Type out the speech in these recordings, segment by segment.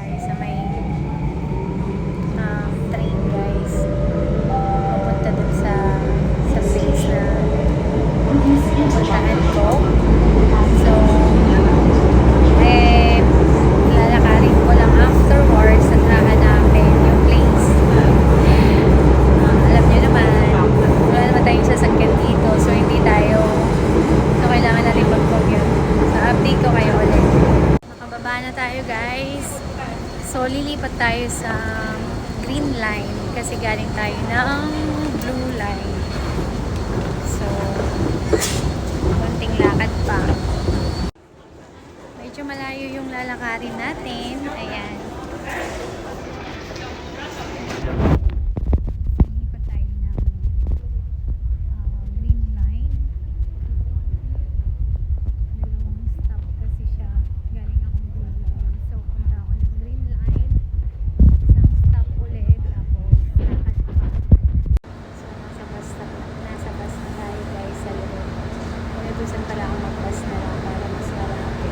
tayo sa may um, train guys. Papunta dun sa sa place na pupuntahan ko. So, eh, lalakarin ko lang afterwards at hahanapin yung place. Ah, alam niyo naman, wala naman tayong sasakyan dito. So, hindi tayo, so kailangan natin mag-commute. So, update ko kayo ulit. Makababa na tayo guys. So, lilipat tayo sa green line kasi galing tayo ng blue line. So, konting lakad pa. Medyo malayo yung lalakarin natin. Ayan. Unabusan pala ako mag-bus na lang para mas marami.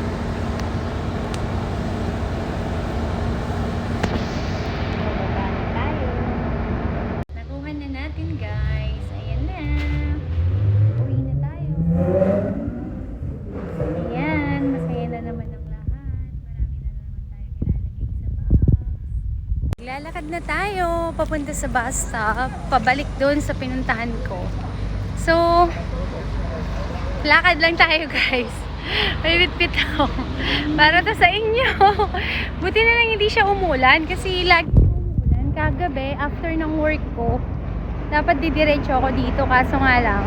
Bababa na tayo. Nakuha na natin guys. Ayan na. Uwi na tayo. Ayan. Masaya na naman ang lahat. Marami na naman tayo ilalagay sa box. Lalakad na tayo papunta sa bus stop, pabalik doon sa pinuntahan ko. So, lakad lang tayo guys. May bitbit ako. Para to sa inyo. Buti na lang hindi siya umulan kasi lagi umulan. Kagabi, after ng work ko, dapat didiretso ako dito kaso nga lang,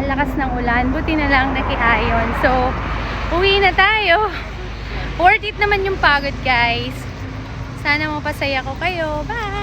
ang lakas ng ulan. Buti na lang nakiayon. So, uwi na tayo. Worth it naman yung pagod guys. Sana mapasaya ko kayo. Bye!